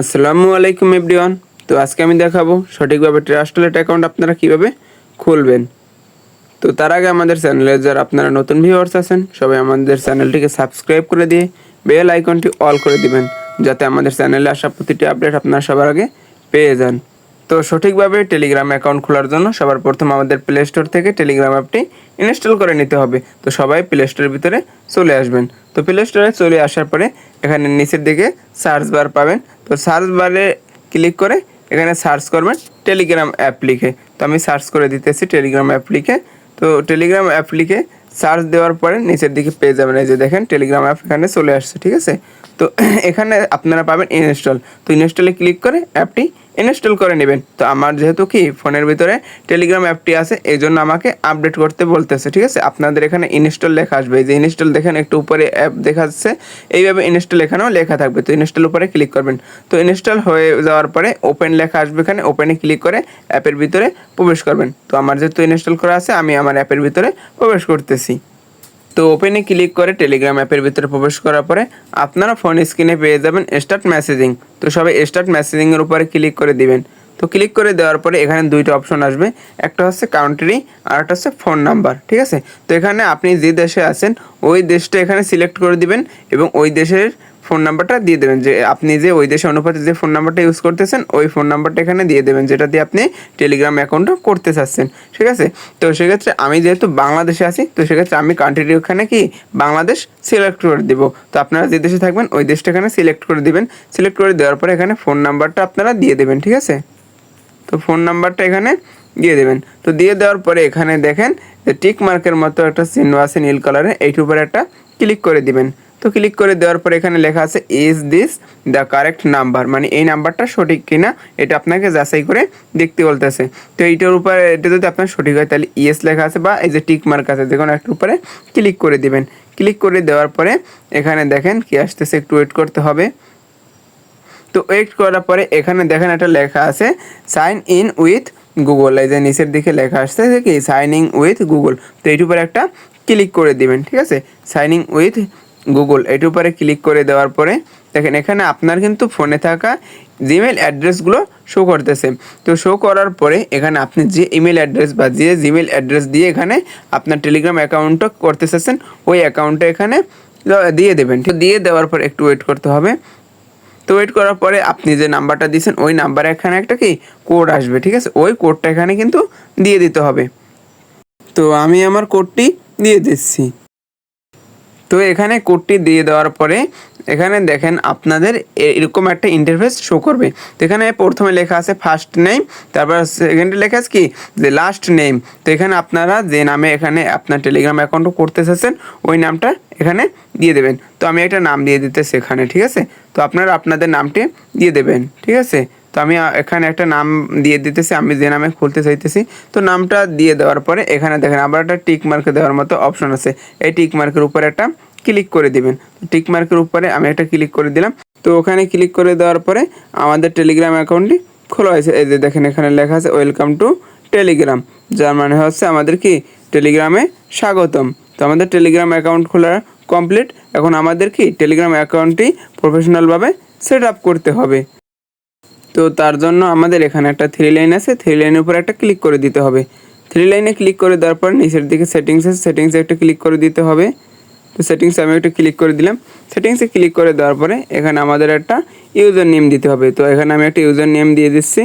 আসসালামু আলাইকুম এভরিওয়ান। তো আজকে আমি দেখাবো সঠিকভাবে ট্রাস্টলেট অ্যাকাউন্ট আপনারা কীভাবে খুলবেন। তো তার আগে আমাদের চ্যানেলে যারা আপনারা নতুন ভিউয়ার্স আছেন, সবাই আমাদের চ্যানেলটিকে সাবস্ক্রাইব করে দিয়ে বেল আইকনটি অল করে দিবেন, যাতে আমাদের চ্যানেলে আসা প্রতিটি আপডেট আপনারা সবার আগে পেয়ে যান। তো সঠিকভাবে টেলিগ্রাম অ্যাকাউন্ট খোলার জন্য সবার প্রথম আমাদের প্লে স্টোর থেকে টেলিগ্রাম অ্যাপটি ইনস্টল করে নিতে হবে। তো সবাই প্লে স্টোরের ভিতরে চলে আসবেন। তো প্লে স্টোরে চলে আসার পরে এখানে নিচের দিকে সার্চ বার পাবেন। তো সার্চ বারে ক্লিক করে এখানে সার্চ করবেন টেলিগ্রাম অ্যাপ লিখে। তো আমি সার্চ করে দিতেছি টেলিগ্রাম অ্যাপ লিখে। তো টেলিগ্রাম অ্যাপ লিখে সার্চ দেওয়ার পরে নিচের দিকে পেয়ে যাবেন। এই যে দেখেন টেলিগ্রাম অ্যাপ এখানে চলে আসছে, ঠিক আছে? তো এখানে আপনারা পাবেন ইনস্টল তো ইনস্টলে ক্লিক করে অ্যাপটি ইনস্টল করে নেবেন। তো আমার যেহেতু কি, ফোনের ভিতরে টেলিগ্রাম অ্যাপটি আছে, এই জন্য আমাকে আপডেট করতে বলতেছে, ঠিক আছে? আপনাদের এখানে ইনস্টল লেখা আসবে। যে ইনস্টল দেখেন, একটু উপরে অ্যাপ দেখা যাচ্ছে এইভাবে ইনস্টল এখানেও লেখা থাকবে। তো ইনস্টল উপরে ক্লিক করবেন। তো ইনস্টল হয়ে যাওয়ার পরে ওপেন লেখা আসবে এখানে ওপেনে ক্লিক করে অ্যাপের ভিতরে প্রবেশ করবেন। তো আমার যেহেতু ইনস্টল করা আছে, আমি আমার অ্যাপের ভিতরে প্রবেশ করতেছি। তো ওপেনে ক্লিক করে টেলিগ্রাম অ্যাপের ভিতরে প্রবেশ করার পরে আপনারা ফোন স্ক্রিনে পেয়ে যাবেন স্টার্ট মেসেজিং তো সবাই স্টার্ট মেসেজিংয়ের উপরে ক্লিক করে দিবেন। তো ক্লিক করে দেওয়ার পরে এখানে দুইটা অপশন আসবে। একটা হচ্ছে কাউন্ট্রি আর একটা হচ্ছে ফোন নাম্বার ঠিক আছে? তো এখানে আপনি যে দেশে আছেন, ওই দেশটা এখানে সিলেক্ট করে দিবেন এবং ওই দেশের ফোন নাম্বারটা দিয়ে দেবেন যে, আপনি যে ওই দেশে অনুপাতে যে ফোন নাম্বারটা ইউজ করতেছেন, ওই ফোন নাম্বারটা এখানে দিয়ে দেবেন, যেটা দিয়ে আপনি টেলিগ্রাম অ্যাকাউন্টটা করতে চাচ্ছেন, ঠিক আছে? তো সেক্ষেত্রে আমি যেহেতু বাংলাদেশে আছি, তো সেক্ষেত্রে আমি কান্ট্রির ওখানে কি বাংলাদেশ সিলেক্ট করে দিব। তো আপনারা যে দেশে থাকবেন, ওই দেশটা এখানে সিলেক্ট করে দিবেন। সিলেক্ট করে দেওয়ার পরে এখানে ফোন নাম্বারটা আপনারা দিয়ে দেবেন, ঠিক আছে? তো ফোন নাম্বারটা এখানে দিয়ে দেবেন। তো দিয়ে দেওয়ার পরে এখানে দেখেন যে টিক মার্কের মতো একটা চিহ্ন আছে নীল কালারে এইটার উপরে একটা ক্লিক করে দিবেন। তো ক্লিক করে দেওয়ার পরে এখানে লেখা আছে is this the correct number মানে এই নাম্বারটা সঠিক কিনা, এটা আপনাকে যাচাই করে দেখতে বলতেছে। তো এইটার উপরে, এটা যদি আপনার সঠিক হয়, তাহলে ইএস লেখা আছে বা এই যে টিক মার্ক আছে, যে কোনো একটার উপরে ক্লিক করে দিবেন। ক্লিক করে দেওয়ার পরে এখানে দেখেন কি আসতেছে, একটু ওয়েট করতে হবে। তো ওয়েট করার পরে এখানে দেখেন একটা লেখা আছে সাইন ইন উইথ গুগল এই যে নিচের দিকে লেখা আসছে যে কি সাইনিং উইথ গুগল তো এইটার উপরে একটা ক্লিক করে দিবেন, ঠিক আছে? সাইনিং উইথ গুগল এইটার উপরে ক্লিক করে দেওয়ার পরে, দেখেন এখানে আপনার কিন্তু ফোনে থাকা জিমেল অ্যাড্রেসগুলো শো করতেছে। তো শো করার পরে এখানে আপনি যে ইমেল অ্যাড্রেস বা যে জিমেল অ্যাড্রেস দিয়ে এখানে আপনার টেলিগ্রাম অ্যাকাউন্টটা করতে চাচ্ছেন ওই অ্যাকাউন্টটা এখানে দিয়ে দেবেন। তো দিয়ে দেওয়ার পর একটু ওয়েট করতে হবে। তো ওয়েট করার পরে আপনি যে নাম্বারটা দিয়েছেন, ওই নাম্বারে এখানে একটা কি কোড আসবে, ঠিক আছে? ওই কোডটা এখানে কিন্তু দিয়ে দিতে হবে। তো আমি আমার কোডটি দিয়ে দিচ্ছি। তো এখানে কোডটি দিয়ে দেওয়ার পরে এখানে দেখেন আপনাদের এরকম একটা ইন্টারফেস শো করবে। তো এখানে প্রথমে লেখা আছে ফার্স্ট নেম তারপর সেকেন্ডে লেখা আছে কি? যে লাস্ট নেম তো এখানে আপনারা যে নামে এখানে আপনার টেলিগ্রাম অ্যাকাউন্ট করতে চাচ্ছেন, ওই নামটা এখানে দিয়ে দেবেন। তো আমি একটা নাম দিয়ে দিতে সেখানে ঠিক আছে? তো আপনারা আপনাদের নামটি দিয়ে দেবেন, ঠিক আছে? তো আমি এখানে একটা নাম দিয়ে দিতেছি, আমি যে নামে খুলতে চাইতেছি। তো নামটা দিয়ে দেওয়ার পরে এখানে দেখেন, আবার একটা টিক মার্ক দেওয়ার মতো অপশন আছে। এই টিক মার্কের উপরে একটা ক্লিক করে দিবেন। টিক মার্কের উপরে আমি একটা ক্লিক করে দিলাম। তো ওখানে ক্লিক করে দেওয়ার পরে আমাদের টেলিগ্রাম অ্যাকাউন্টটি খোলা হয়েছে। এই যে দেখেন, এখানে লেখা আছে ওয়েলকাম টু টেলিগ্রাম যার মানে হচ্ছে আমাদের কি? টেলিগ্রামে স্বাগতম। তো আমাদের টেলিগ্রাম অ্যাকাউন্ট খোলা কমপ্লিট এখন আমাদের কি? টেলিগ্রাম অ্যাকাউন্টটি প্রফেশনালভাবে সেট আপ করতে হবে। তো তার জন্য আমাদের এখানে একটা থ্রি লাইন আছে। থ্রি লাইনের উপর একটা ক্লিক করে দিতে হবে। থ্রি লাইনে ক্লিক করে দেওয়ার পর নিচের দিকে সেটিংস আছে। সেটিংসে একটা ক্লিক করে দিতে হবে। তো সেটিংসে আমি একটা ক্লিক করে দিলাম। সেটিংসে ক্লিক করে দেওয়ার পরে এখানে আমাদের একটা ইউজার নেম দিতে হবে। তো এখানে আমি একটা ইউজার নেম দিয়ে দিচ্ছি।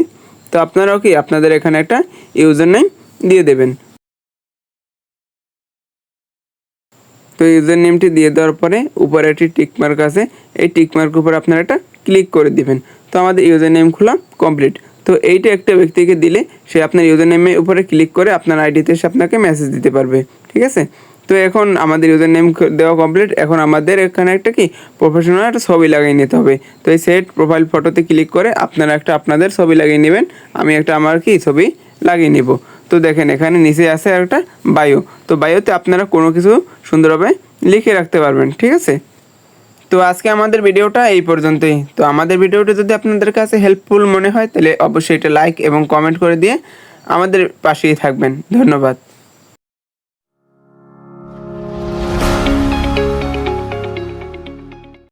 তো আপনারাও কি আপনাদের এখানে একটা ইউজার নেম দিয়ে দেবেন? তো ইউজার নেমটি দিয়ে দেওয়ার পরে উপরে একটি টিকমার্ক আছে। এই টিকমার্কের উপর আপনারা একটা ক্লিক করে দিবেন। তো আমাদের ইউজার নেম খোলা কমপ্লিট তো এইটা একটা ব্যক্তিকে দিলে সে আপনার ইউজার নেমের উপরে ক্লিক করে আপনার আইডিতে এসে আপনাকে মেসেজ দিতে পারবে। ঠিক আছে? তো এখন আমাদের ইউজার নেম দেওয়া কমপ্লিট এখন আমাদের এখানে একটা কি? প্রফেশনাল একটা ছবি লাগিয়ে নিতে হবে। তো এই সেট প্রোফাইল ফটোতে ক্লিক করে আপনারা একটা আপনাদের ছবি লাগিয়ে নেবেন। আমি একটা আমার কি? ছবি লাগিয়ে নিব। তো দেখেন এখানে নিচে আছে একটা বায়ো তো বায়োতে আপনারা কোনো কিছু সুন্দরভাবে লিখে রাখতে পারবেন। ঠিক আছে? তো আজকে আমাদের ভিডিওটা এই পর্যন্তই। তো আমাদের ভিডিওটা যদি আপনাদের কাছে হেল্পফুল মনে হয়, তাহলে অবশ্যই এটা লাইক এবং কমেন্ট করে দিয়ে আমাদের পাশেই থাকবেন। ধন্যবাদ।